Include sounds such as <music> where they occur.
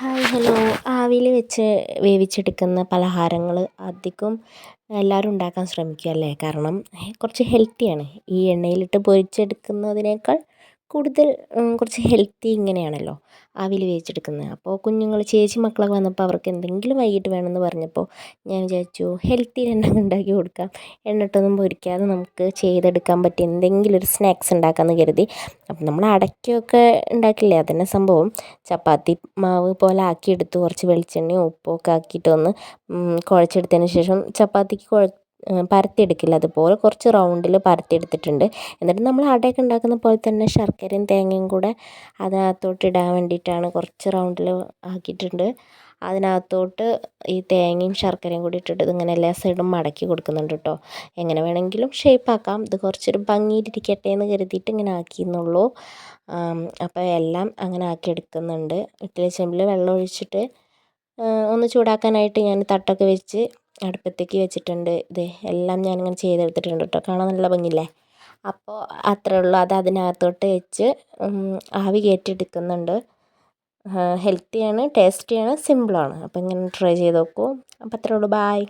Hi hello. ആവിയിൽ വെച്ച് വേവിച്ചെടുക്കുന്ന പലഹാരങ്ങൾ അധികം എല്ലാവരും ഉണ്ടാക്കാൻ ശ്രമിക്കുക അല്ലേ കാരണം കുറച്ച് ഹെൽത്തിയാണ് ഈ എണ്ണയിലിട്ട് പൊരിച്ചെടുക്കുന്നതിനേക്കാൾ കൂടുതൽ കുറച്ച് ഹെൽത്തി ഇങ്ങനെയാണല്ലോ ആവിയിൽ വേവിച്ചെടുക്കുന്നത്. അപ്പോൾ കുഞ്ഞുങ്ങൾ ചേച്ചി മക്കളൊക്കെ വന്നപ്പോൾ അവർക്ക് എന്തെങ്കിലും വൈകിട്ട് വേണമെന്ന് പറഞ്ഞപ്പോൾ ഞാൻ വിചാരിച്ചു ഹെൽത്തി തന്നെ <laughs> ഉണ്ടാക്കി കൊടുക്കാം. എണ്ണയിട്ടൊന്നും പൊരിക്കാതെ നമുക്ക് ചെയ്തെടുക്കാൻ പറ്റിയ എന്തെങ്കിലും ഒരു സ്നാക്സ് ഉണ്ടാക്കാമെന്ന് കരുതി. അപ്പം നമ്മൾ അടയ്ക്കയൊക്കെ ഉണ്ടാക്കില്ലേ? അതന്നെ സംഭവം. ചപ്പാത്തി മാവ് പോലെ ആക്കിയെടുത്ത്. കുറച്ച് വെളിച്ചെണ്ണയും ഉപ്പും ഒക്കെ ആക്കിയിട്ട് ഒന്ന് കുഴച്ചെടുത്തതിന് ശേഷം ചപ്പാത്തിക്ക് കുഴ പരത്തിയെടുക്കില്ല. അതുപോലെ കുറച്ച് റൗണ്ടിൽ പരത്തിയെടുത്തിട്ടുണ്ട്. എന്നിട്ട് നമ്മൾ അടയൊക്കെ ഉണ്ടാക്കുന്ന പോലെ തന്നെ ശർക്കരയും തേങ്ങയും കൂടെ അതിനകത്തോട്ട് ഇടാൻ വേണ്ടിയിട്ടാണ് കുറച്ച് റൗണ്ടിൽ ആക്കിയിട്ടുണ്ട്. അതിനകത്തോട്ട് ഈ തേങ്ങയും ശർക്കരയും കൂടി ഇട്ടിട്ട് ഇതിങ്ങനെ എല്ലാ സൈഡും മടക്കി കൊടുക്കുന്നുണ്ട് കേട്ടോ എങ്ങനെ വേണമെങ്കിലും ഷേപ്പ് ആക്കാം. ഇത് കുറച്ചൊരു ഭംഗിയിലിരിക്കട്ടെ എന്ന് കരുതിയിട്ട് ഇങ്ങനെ ആക്കിയെന്നുള്ളൂ. അപ്പോൾ എല്ലാം അങ്ങനെ ആക്കി എടുക്കുന്നുണ്ട്. ഇഡ്ഡലി ചെമ്പിൽ വെള്ളം ഒഴിച്ചിട്ട് ഒന്ന് ചൂടാക്കാനായിട്ട് ഞാൻ തട്ടൊക്കെ വെച്ച് അടുപ്പത്തേക്ക് വെച്ചിട്ടുണ്ട്. ദേ എല്ലാം ഞാനിങ്ങനെ ചെയ്തെടുത്തിട്ടുണ്ട് കേട്ടോ കാണാൻ നല്ല ഭംഗിയില്ലേ? അപ്പോൾ അത്രേ ഉള്ളൂ. അത് അതിനകത്തോട്ട് വെച്ച് ആവി കയറ്റിയെടുക്കുന്നുണ്ട്. ഹെൽത്തിയാണ് ടേസ്റ്റിയാണ് സിമ്പിളാണ്. അപ്പോൾ ഇങ്ങനെ ട്രൈ ചെയ്ത് നോക്കൂ. അപ്പോൾ അത്രേ ഉള്ളൂ. ബായ്.